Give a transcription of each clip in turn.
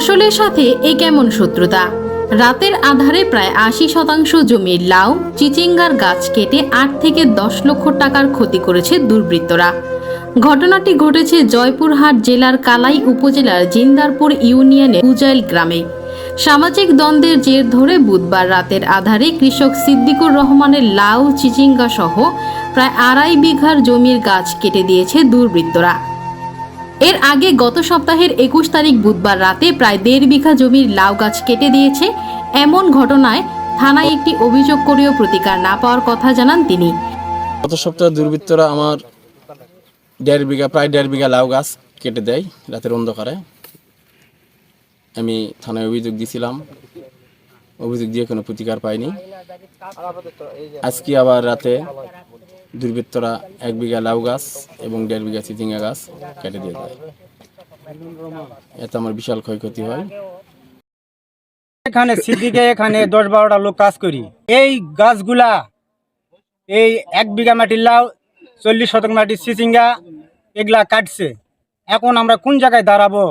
ফসলের সাথে এ কেমন শত্রুতা? রাতের আধারে প্রায় আশি শতাংশ জমির লাউ, চিচিঙ্গার গাছ কেটে আট থেকে দশ লক্ষ টাকার ক্ষতি করেছে দুর্বৃত্তরা। ঘটনাটি ঘটেছে জয়পুরহাট জেলার কালাই উপজেলার জিন্দারপুর ইউনিয়নের উজাইল গ্রামে। সামাজিক দ্বন্দ্বের জের ধরে বুধবার রাতের আধারে কৃষক সিদ্দিকুর রহমানের লাউ চিচিঙ্গা সহ প্রায় আড়াই বিঘার জমির গাছ কেটে দিয়েছে দুর্বৃত্তরা। এর আগে গত সপ্তাহের একুশ তারিখ বুধবার রাতে প্রায় দেড় বিঘা জমির লাউ গাছ কেটে দিয়েছে। এমন ঘটনায় থানায় একটি অভিযোগ করেও প্রতিকার না পাওয়ার কথা জানান তিনি। গত সপ্তাহে দুর্বৃত্তরা আমার দেড় বিঘা, প্রায় দেড় বিঘা লাউ গাছ কেটে দেয় রাতের অন্ধকারে। আমি থানায় অভিযোগ দিয়েছিলাম অভিযোগ দিয়ে কোনো প্রতিকার পাইনি। আজকে আবার রাতে দুর্বৃত্তরা এক বিঘা লাউ গাছ এবং দেড় বিঘা চিচিঙ্গা গাছ কেটে দিয়ে দেয়। এতে আমার বিশাল ক্ষয়ক্ষতি হয়। এখানে সিদ্দিকে এখানে দশ বারোটা লোক কাজ করি। এই গাছগুলা এই এক বিঘা মাটির লাউ চল্লিশ শতক মাটির সিচিঙ্গা এগুলা কাটছে। এখন আমরা কোন জায়গায় দাঁড়াবো?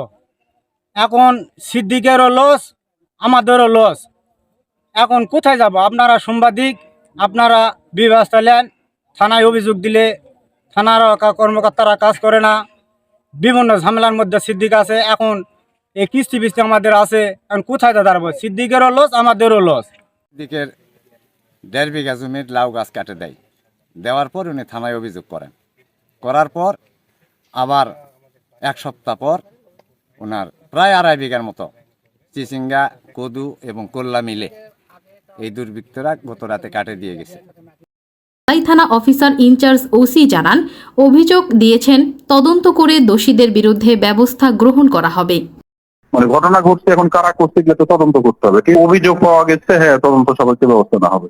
এখন সিদ্দিকেরও লস আমাদেরও লস এখন কোথায় যাব? আপনারা সাংবাদিক, আপনারা নেন থানায় অভিযোগ দিলে থানার কর্মকর্তারা কাজ করে না। বিভিন্ন ঝামেলার মধ্যে সিদ্দিক আছে, এখন এই কিস্তি বিস্তি আমাদের আছে। এখন কোথায় দাঁড়াবো সিদ্দিকেরও লস, আমাদেরও লস। দিকের দেড় বিঘা জমির লাউ গাছ কাটে দেয়। দেওয়ার পর উনি থানায় অভিযোগ করেন। করার পর আবার এক সপ্তাহ পর ওনার প্রায় আড়াই বিঘার মতো চিচিঙ্গা, কদু এবং কল্লা মিলে এই দুর্বৃত্তরা গত রাতে কাটে দিয়ে গেছে। থানা অফিসার ইনচার্জ ওসি জানান অভিযোগ দিয়েছেন তদন্ত করে দোষীদের বিরুদ্ধে ব্যবস্থা গ্রহণ করা হবে। মানে ঘটনা ঘটছে এখন কারা করছে গেলে তো তদন্ত করতে হবে। অভিযোগ পাওয়া গেছে হ্যাঁ তদন্ত সবাইকে ব্যবস্থা না হবে।